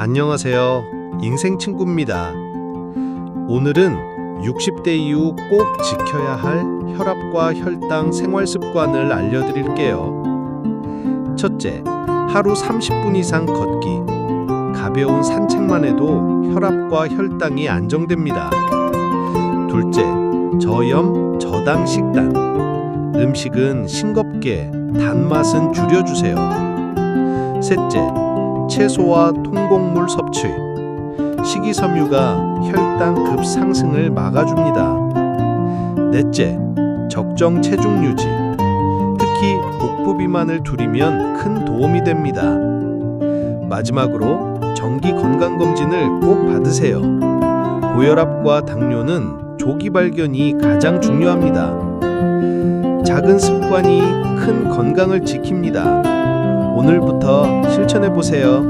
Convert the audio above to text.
안녕하세요. 인생 친구입니다. 오늘은 60대 이후 꼭 지켜야 할 혈압과 혈당 생활 습관을 알려드릴게요. 첫째, 하루 30분 이상 걷기. 가벼운 산책만 해도 혈압과 혈당이 안정됩니다. 둘째, 저염, 저당 식단. 음식은 싱겁게, 단맛은 줄여주세요. 셋째, 채소와 통곡물 섭취. 식이섬유가 혈당 급 상승을 막아줍니다. 넷째, 적정 체중 유지. 특히 복부 비만을 줄이면 큰 도움이 됩니다. 마지막으로 정기 건강 검진을 꼭 받으세요. 고혈압과 당뇨는 조기 발견이 가장 중요합니다. 작은 습관이 큰 건강을 지킵니다. 오늘부터 실천해 보세요.